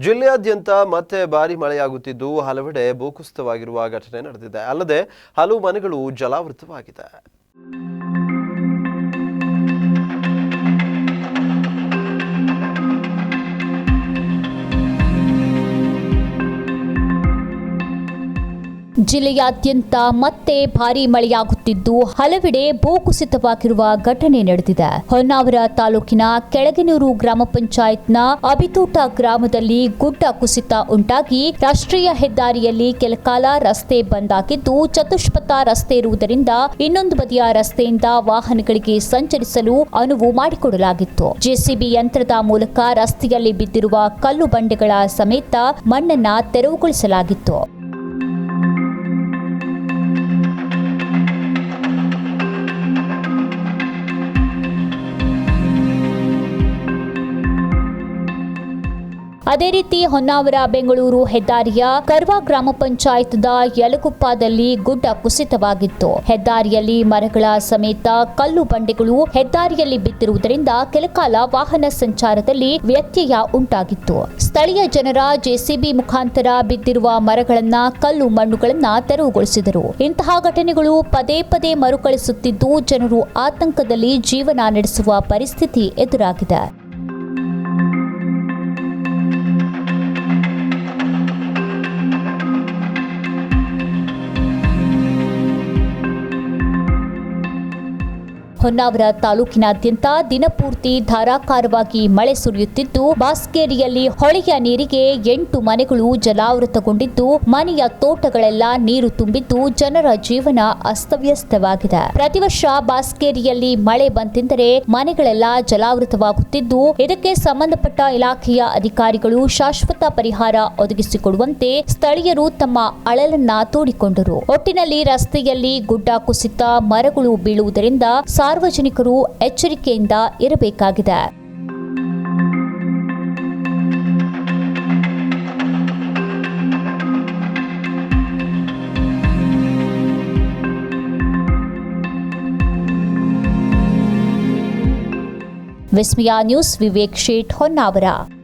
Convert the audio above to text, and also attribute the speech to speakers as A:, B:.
A: ಜಿಲ್ಲೆಯಾದ್ಯಂತ ಮತ್ತೆ ಭಾರಿ ಮಳೆಯಾಗುತ್ತಿದ್ದು ಹಲವೆಡೆ ಭೂಕುಸಿತವಾಗಿರುವ ಘಟನೆ ನಡೆದಿದೆ. ಅಲ್ಲದೆ ಹಲವು ಮನೆಗಳು ಜಲಾವೃತವಾಗಿದೆ.
B: ಜಿಲ್ಲೆಯಾದ್ಯಂತ ಮತ್ತೆ ಭಾರೀ ಮಳೆಯಾಗುತ್ತಿದ್ದು ಹಲವೆಡೆ ಭೂಕುಸಿತವಾಗಿರುವ ಘಟನೆ ನಡೆದಿದೆ. ಹೊನ್ನಾವರ ತಾಲೂಕಿನ ಕೆಳಗಿನೂರು ಗ್ರಾಮ ಪಂಚಾಯತ್ನ ಅಬಿತೋಟ ಗ್ರಾಮದಲ್ಲಿ ಗುಡ್ಡ ಕುಸಿತ ಉಂಟಾಗಿ ರಾಷ್ಟ್ರೀಯ ಹೆದ್ದಾರಿಯಲ್ಲಿ ಕೆಲಕಾಲ ರಸ್ತೆ ಬಂದ್ ಆಗಿದ್ದು ಚತುಷ್ಪಥ ರಸ್ತೆ ಇರುವುದರಿಂದ ಇನ್ನೊಂದು ಬದಿಯ ರಸ್ತೆಯಿಂದ ವಾಹನಗಳಿಗೆ ಸಂಚರಿಸಲು ಅನುವು ಮಾಡಿಕೊಡಲಾಗಿತ್ತು. ಜೆಸಿಬಿ ಯಂತ್ರದ ಮೂಲಕ ರಸ್ತೆಯಲ್ಲಿ ಬಿದ್ದಿರುವ ಕಲ್ಲು ಬಂಡೆಗಳ ಸಮೇತ ಮಣ್ಣನ್ನ ತೆರವುಗೊಳಿಸಲಾಗಿತ್ತು. ಅದೇ ರೀತಿ ಹೊನ್ನಾವರ, ಬೆಂಗಳೂರು ಹೆದ್ದಾರಿಯ ಕರ್ವಾ ಗ್ರಾಮ ಪಂಚಾಯತ್ದ ಯಲಗುಪ್ಪದಲ್ಲಿ ಗುಡ್ಡ ಕುಸಿತವಾಗಿತ್ತು. ಹೆದ್ದಾರಿಯಲ್ಲಿ ಮರಗಳ ಸಮೇತ ಕಲ್ಲು ಬಂಡೆಗಳು ಹೆದ್ದಾರಿಯಲ್ಲಿ ಬಿದ್ದಿರುವುದರಿಂದ ಕೆಲಕಾಲ ವಾಹನ ಸಂಚಾರದಲ್ಲಿ ವ್ಯತ್ಯಯ ಉಂಟಾಗಿತ್ತು. ಸ್ಥಳೀಯ ಜನರ ಜೆಸಿಬಿ ಮುಖಾಂತರ ಬಿದ್ದಿರುವ ಮರಗಳನ್ನ, ಕಲ್ಲು ಮಣ್ಣುಗಳನ್ನ ತೆರವುಗೊಳಿಸಿದರು. ಇಂತಹ ಘಟನೆಗಳು ಪದೇ ಪದೇ ಮರುಕಳಿಸುತ್ತಿದ್ದು, ಜನರು ಆತಂಕದಲ್ಲಿ ಜೀವನ ನಡೆಸುವ ಪರಿಸ್ಥಿತಿ ಎದುರಾಗಿದೆ. ಹೊನ್ನಾವರ ತಾಲೂಕಿನಾದ್ಯಂತ ದಿನಪೂರ್ತಿ ಧಾರಾಕಾರವಾಗಿ ಮಳೆ ಸುರಿಯುತ್ತಿದ್ದು, ಬಾಸ್ಕೇರಿಯಲ್ಲಿ ಹೊಳೆಯ ನೀರಿಗೆ ಎಂಟು ಮನೆಗಳು ಜಲಾವೃತಗೊಂಡಿದ್ದು, ಮನೆಯ ತೋಟಗಳೆಲ್ಲ ನೀರು ತುಂಬಿದ್ದು ಜನರ ಜೀವನ ಅಸ್ತವ್ಯಸ್ತವಾಗಿದೆ. ಪ್ರತಿ ವರ್ಷ ಬಾಸ್ಕೇರಿಯಲ್ಲಿ ಮಳೆ ಬಂತೆಂದರೆ ಮನೆಗಳೆಲ್ಲ ಜಲಾವೃತವಾಗುತ್ತಿದ್ದು, ಇದಕ್ಕೆ ಸಂಬಂಧಪಟ್ಟ ಇಲಾಖೆಯ ಅಧಿಕಾರಿಗಳು ಶಾಶ್ವತ ಪರಿಹಾರ ಒದಗಿಸಿಕೊಡುವಂತೆ ಸ್ಥಳೀಯರು ತಮ್ಮ ಅಳಲನ್ನ ತೋಡಿಕೊಂಡರು. ಒಟ್ಟಿನಲ್ಲಿ ರಸ್ತೆಯಲ್ಲಿ ಗುಡ್ಡ ಕುಸಿತ, ಮರಗಳು ಬೀಳುವುದರಿಂದ ಸಾರ್ವಜನಿಕರು ಎಚ್ಚರಿಕೆಯಿಂದ ಇರಬೇಕಾಗಿದೆ. ವಿಸ್ಮಯ ನ್ಯೂಸ್ ವಿವೇಕ್ ಶೇಟ್ ಹೊನ್ನಾವರ.